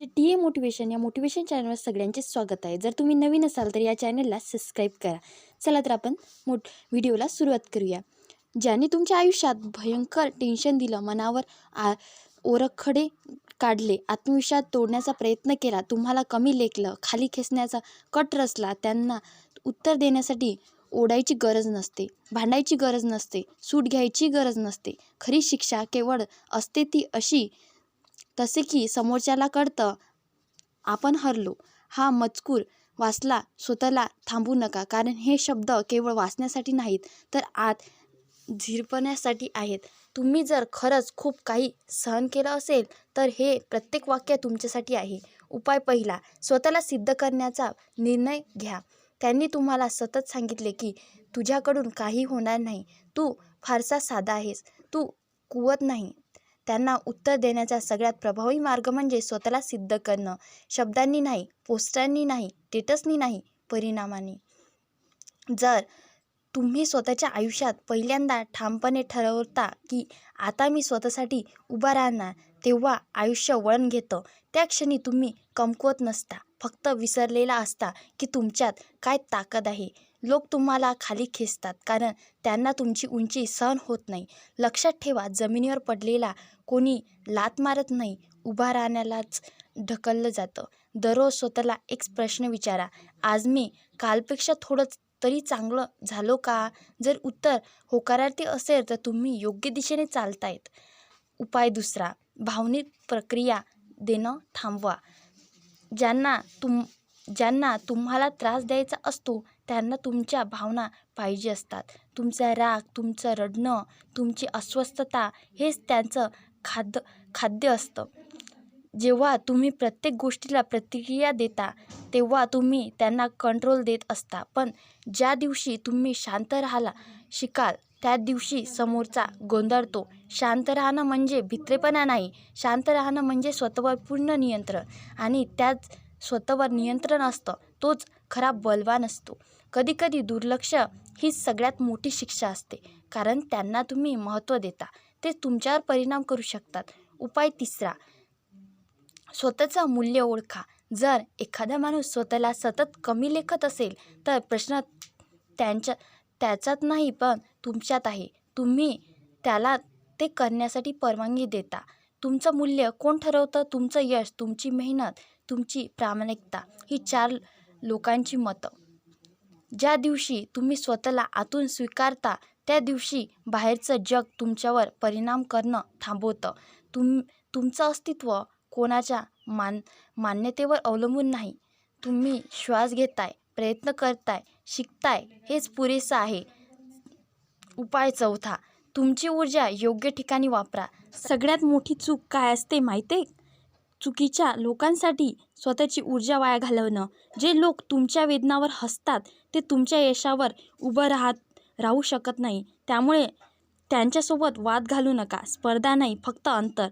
T A motivation या motivation चॅनलवर सगळ्यांचे स्वागत आहे. जर तुम्ही नवीन असाल तर या चॅनलला सबस्क्राईब करा. चला तर आपण मोठ व्हिडिओला सुरुवात करूया. ज्याने तुमच्या आयुष्यात भयंकर टेन्शन दिलं मनावर आ ओरखडे काढले आत्मविश्वास तोडण्याचा प्रयत्न केला तुम्हाला कमी लेखलं खाली खेचण्याचा कट रचला त्यांना उत्तर देण्यासाठी ओढायची गरज नसते भांडायची गरज नसते सूट घ्यायची गरज नसते. खरी शिक्षा केवळ असते ती अशी तसे की समोरच्याला कळतं आपण हरलो. हा मजकूर वाचला स्वतःला थांबू नका. कारण हे शब्द केवळ वाचण्यासाठी नाहीत तर आत झिरपण्यासाठी आहेत. तुम्ही जर खरंच खूप काही सहन केलं असेल तर हे प्रत्येक वाक्य तुमच्यासाठी आहे. उपाय पहिला स्वतःला सिद्ध करण्याचा निर्णय घ्या. त्यांनी तुम्हाला सतत सांगितले की तुझ्याकडून काही होणार नाही. तू फारसा साधा आहेस. तू कुवत नाही. त्यांना उत्तर देण्याचा सगळ्यात प्रभावी मार्ग म्हणजे स्वतःला सिद्ध करणं. शब्दांनी नाही पोस्टांनी नाही स्टेटसनी नाही परिणामाने. जर तुम्ही स्वतःच्या आयुष्यात पहिल्यांदा ठामपणे ठरवता की आता मी स्वतःसाठी उभा राहणार तेव्हा आयुष्य वळण घेतं. त्या क्षणी तुम्ही कमकुवत नसता. फक्त विसरलेला असता की तुमच्यात काय ताकद आहे. लोक तुम्हाला खाली खेचतात कारण त्यांना तुमची उंची सहन होत नाही. लक्षात ठेवा जमिनीवर पडलेला कोणी लात मारत नाही उभा राहण्यालाच ढकललं जातं. दररोज स्वतःला एक प्रश्न विचारा आज मी कालपेक्षा थोडं तरी चांगलं झालो का? जर उत्तर होकारार्थी असेल तर तुम्ही योग्य दिशेने चालतायत. उपाय दुसरा भावनिक प्रक्रिया देणं थांबवा. ज्यांना तुम ज्यांना तुम्हाला त्रास द्यायचा असतो त्यांना तुमच्या भावना पाहिजे असतात. तुमचा राग तुमचं रडणं तुमची अस्वस्थता हेच त्यांचं खाद्य खाद्य असतं. जेव्हा तुम्ही प्रत्येक गोष्टीला प्रतिक्रिया देता तेव्हा तुम्ही त्यांना कंट्रोल देत असता. पण ज्या दिवशी तुम्ही शांत राहायला शिकाल त्या दिवशी समोरचा गोंधळतो. शांत राहणं म्हणजे भित्रेपणा नाही. शांत राहणं म्हणजे स्वतःवर पूर्ण नियंत्रण. आणि त्याच स्वतःवर नियंत्रण असतं. तोच खरा बलवान असतो कधीकधी दुर्लक्ष ही सगळ्यात मोठी शिक्षा असते. कारण त्यांना तुम्ही महत्त्व देता. ते तुमच्यावर परिणाम करू शकतात. उपाय तिसरा स्वतःचं मूल्य ओळखा. जर एखादा माणूस स्वतःला सतत कमी लेखत असेल तर प्रश्न त्यांच्या त्याच्यात नाही पण तुमच्यात आहे. तुम्ही त्याला ते करण्यासाठी परवानगी देता. तुमचं मूल्य कोण ठरवतं? तुमचं यश तुमची मेहनत तुमची प्रामाणिकता ही चार लोकांची मतं. ज्या दिवशी तुम्ही स्वतःला आतून स्वीकारता त्या दिवशी बाहेरचं जग तुमच्यावर परिणाम करणं थांबवतं. तुम तुमचं अस्तित्व कोणाच्या मान मान्यतेवर अवलंबून नाही. तुम्ही श्वास घेताय प्रयत्न करताय शिकताय हेच पुरेसं आहे. उपाय चौथा तुमची ऊर्जा योग्य ठिकाणी वापरा. सगळ्यात मोठी चूक काय असते माहिती आहे चुकीच्या लोकांसाठी स्वतःची ऊर्जा वाया घालवणं. जे लोक तुमच्या वेदनावर हसतात ते तुमच्या यशावर उभं राहत राहू शकत नाही. त्यामुळे त्यांच्यासोबत वाद घालू नका. स्पर्धा नाही फक्त अंतर.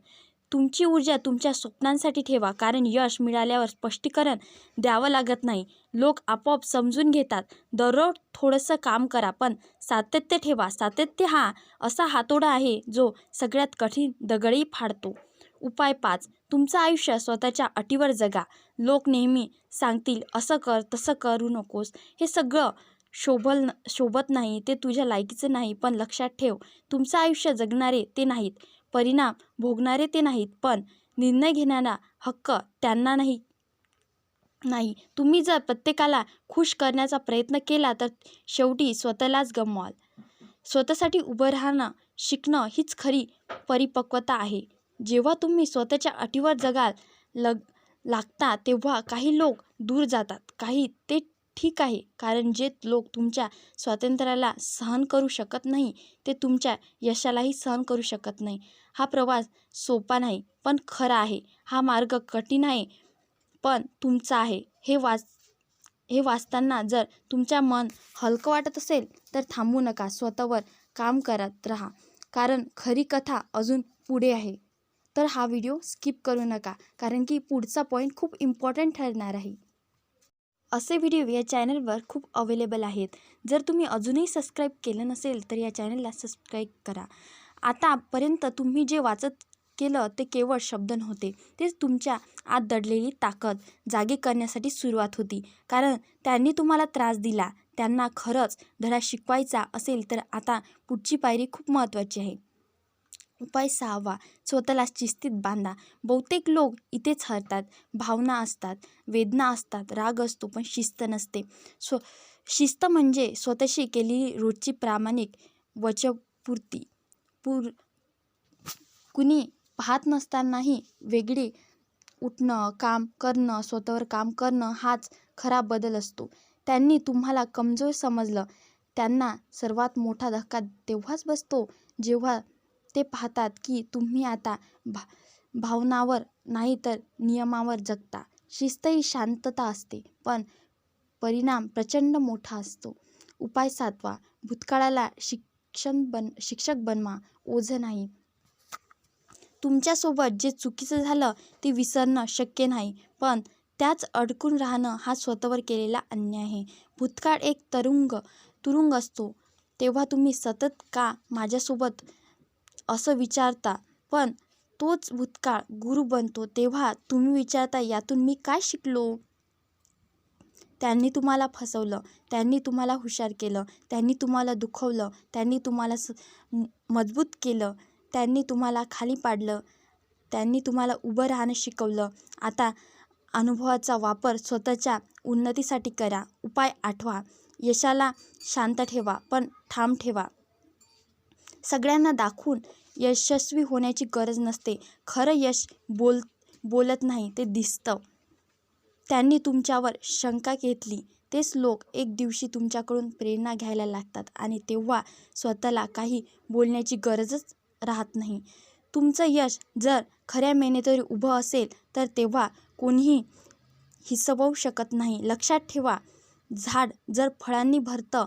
तुमची ऊर्जा तुमच्या स्वप्नांसाठी ठेवा कारण यश मिळाल्यावर स्पष्टीकरण द्यावं लागत नाही. लोक आपोआप समजून घेतात दररोज थोडंसं काम करा पण सातत्य ठेवा. सातत्य हा असा हातोडा आहे जो सगळ्यात कठीण दगडही फाडतो. उपाय पाच. तुमचं आयुष्य स्वतःच्या अटीवर जगा. लोक नेहमी सांगतील असं कर तसं करू नकोस. हे सगळं शोभल न शोभत नाही ते तुझ्या लायकीचं नाही पण लक्षात ठेव तुमचं आयुष्य जगणारे ते नाहीत. परिणाम भोगणारे ते नाहीत पण निर्णय घेण्याला हक्क त्यांना नाही. नाही. तुम्ही जर प्रत्येकाला खुश करण्याचा प्रयत्न केला तर शेवटी स्वतःलाच गमवाल. स्वतःसाठी उभं राहणं शिकणं हीच खरी परिपक्वता आहे. जेव्हा तुम्ही स्वतःच्या अटीवर जगाल लग लागता तेव्हा काही लोक दूर जातात. काही ते ठीक आहे कारण जे लोक तुमच्या स्वातंत्र्याला सहन करू शकत नाही ते तुमच्या यशालाही सहन करू शकत नाही. हा प्रवास सोपा नाही पण खरा आहे. हा मार्ग कठीण आहे पण तुमचा आहे. हे वाच हे वाचताना जर तुमच्या मन हलकं वाटत असेल तर थांबू नका. स्वतःवर काम करत राहा. कारण खरी कथा अजून पुढे आहे. तर हा व्हिडिओ स्किप करू नका कारण की पुढचा पॉईंट खूप इम्पॉर्टंट ठरणार आहे. असे व्हिडिओ या चॅनलवर खूप अवेलेबल आहेत. जर तुम्ही अजूनही सबस्क्राईब केलं नसेल तर या चॅनलला सबस्क्राईब करा. आतापर्यंत तुम्ही जे वाचत केलं ते केवळ शब्द नव्हते. तेच तुमच्या आत दडलेली ताकद जागी करण्यासाठी सुरुवात होती. कारण त्यांनी तुम्हाला त्रास दिला. त्यांना खरंच धडा शिकवायचा असेल तर आता पुढची पायरी खूप महत्त्वाची आहे. उपाय सहावा स्वतःला शिस्तीत बांधा. बहुतेक लोक इथेच हरतात भावना असतात वेदना असतात राग असतो पण शिस्त नसते. स्व शिस्त म्हणजे स्वतःशी केलेली रोजची प्रामाणिक वचपूर्ती. पूर कुणी पाहत नसतानाही वेगळी उठणं काम करणं स्वतःवर काम करणं हाच खरा बदल असतो. त्यांनी तुम्हाला कमजोर समजलं त्यांना सर्वात मोठा धक्का तेव्हाच बसतो जेव्हा ते पाहतात की तुम्ही आता भा भावनावर नाही तर नियमावर जगता. शिस्त ही शांतता असते पण परिणाम प्रचंड मोठा असतो. उपाय सातवा भूतकाळाला शिक्षण बन शिक्षक बनवा. ओझं नाही. तुमच्यासोबत जे चुकीचं झालं ते विसरणं शक्य नाही पण त्याच अडकून राहणं हा स्वतःवर केलेला अन्याय आहे. भूतकाळ एक तरुंग तुरुंग असतो. तेव्हा तुम्ही सतत का माझ्यासोबत असं विचारता. पण तोच भूतकाळ गुरु बनतो तेव्हा तुम्ही विचारता यातून मी काय शिकलो? त्यांनी तुम्हाला फसवलं त्यांनी तुम्हाला हुशार केलं त्यांनी तुम्हाला दुखवलं त्यांनी तुम्हाला स मजबूत केलं त्यांनी तुम्हाला खाली पाडलं त्यांनी तुम्हाला उभं राहणं शिकवलं. आता अनुभवाचा वापर स्वतःच्या उन्नतीसाठी करा. उपाय आठवा. यशाला शांत ठेवा पण ठाम ठेवा. सगळ्यांना दाखवून यशस्वी होण्याची गरज नसते. खरं यश बोल बोलत नाही ते दिसतं. त्यांनी तुमच्यावर शंका घेतली. तेच लोक एक दिवशी तुमच्याकडून प्रेरणा घ्यायला लागतात आणि तेव्हा स्वतःला काही बोलण्याची गरजच राहत नाही. तुमचं यश जर खऱ्या मेहनतीवर उभं असेल तर तेव्हा कोणीही हिसवू शकत नाही. लक्षात ठेवा झाड जर फळांनी भरतं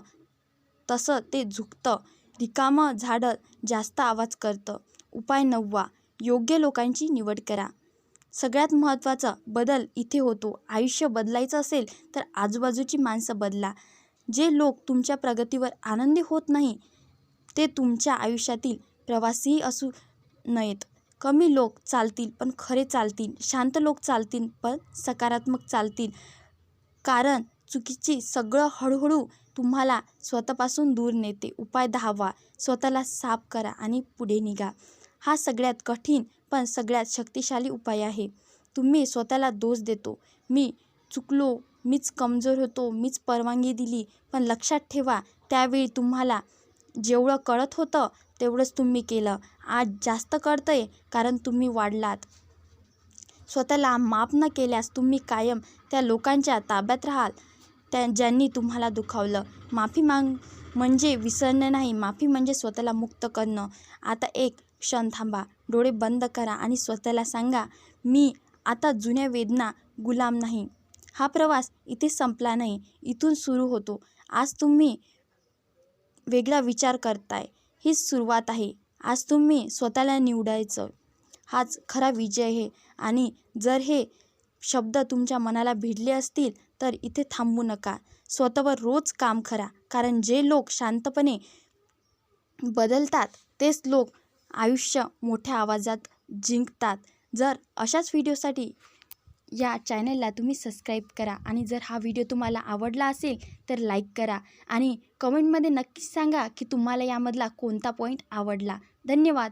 तसं ते झुकतं. रिकामं झाडं जास्त आवाज करतं. उपाय नववा योग्य लोकांची निवड करा. सगळ्यात महत्त्वाचा बदल इथे होतो. आयुष्य बदलायचं असेल तर आजूबाजूची माणसं बदला. जे लोक तुमच्या प्रगतीवर आनंदी होत नाही ते तुमच्या आयुष्यातील प्रवासीही असू नयेत. कमी लोक चालतील पण खरे चालतील. शांत लोक चालतील पण सकारात्मक चालतील. कारण चुकीची सगळं हळूहळू तुम्हाला स्वतःपासून दूर नेते. उपाय दहावा स्वतःला साफ करा आणि पुढे निघा. हा सगळ्यात कठीण पण सगळ्यात शक्तिशाली उपाय आहे. तुम्ही स्वतःला दोष देतो. मी चुकलो मीच कमजोर होतो मीच परवानगी दिली पण लक्षात ठेवा त्यावेळी तुम्हाला जेवढं कळत होतं तेवढंच तुम्ही केलं. आज जास्त कळतंय कारण तुम्ही वाढलात. स्वतःला माफ न केल्यास तुम्ही कायम त्या लोकांच्या ताब्यात राहाल. त्या ज्यांनी तुम्हाला दुखावलं. माफी माग म्हणजे विसरणं नाही. माफी म्हणजे स्वतःला मुक्त करणं. आता एक क्षण थांबा. डोळे बंद करा आणि स्वतःला सांगा मी आता जुन्या वेदना गुलाम नाही. हा प्रवास इथे संपला नाही. इथून सुरू होतो. आज तुम्ही वेगळा विचार करताय. हीच सुरुवात आहे. आज तुम्ही स्वतःला निवडायचं. हाच खरा विजय आहे. आणि जर हे शब्द तुमच्या मनाला भिडले असतील तर इथे थांबू नका. स्वतःवर रोज काम करा. कारण जे लोक शांतपणे बदलतात तेच लोक आयुष्य मोठ्या आवाजात जिंकतात. जर अशाच व्हिडिओसाठी या चॅनलला तुम्ही सबस्क्राईब करा आणि जर हा व्हिडिओ तुम्हाला आवडला असेल तर लाईक करा आणि कमेंटमध्ये नक्कीच सांगा की तुम्हाला यामधला कोणता पॉईंट आवडला. धन्यवाद.